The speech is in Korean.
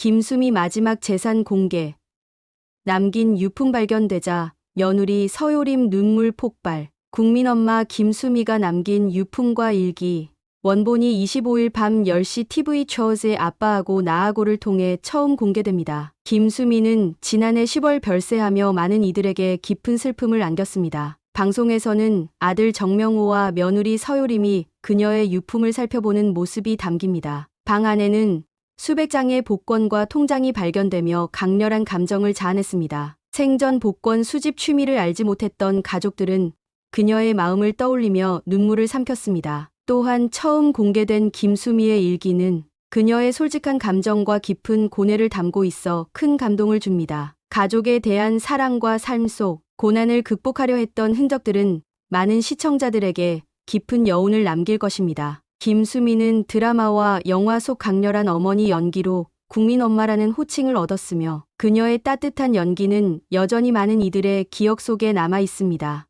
김수미 마지막 재산 공개. 남긴 유품 발견되자 며느리 서요림 눈물 폭발. 국민엄마 김수미가 남긴 유품과 일기. 원본이 25일 밤 10시 TV 초즈의 아빠하고 나하고를 통해 처음 공개됩니다. 김수미는 지난해 10월 별세하며 많은 이들에게 깊은 슬픔을 안겼습니다. 방송에서는 아들 정명호와 며느리 서요림이 그녀의 유품을 살펴보는 모습이 담깁니다. 방 안에는 수백 장의 복권과 통장이 발견되며 강렬한 감정을 자아냈습니다. 생전 복권 수집 취미를 알지 못했던 가족들은 그녀의 마음을 떠올리며 눈물을 삼켰습니다. 또한 처음 공개된 김수미의 일기는 그녀의 솔직한 감정과 깊은 고뇌를 담고 있어 큰 감동을 줍니다. 가족에 대한 사랑과 삶 속 고난을 극복하려 했던 흔적들은 많은 시청자들에게 깊은 여운을 남길 것입니다. 김수미는 드라마와 영화 속 강렬한 어머니 연기로 국민 엄마라는 호칭을 얻었으며 그녀의 따뜻한 연기는 여전히 많은 이들의 기억 속에 남아 있습니다.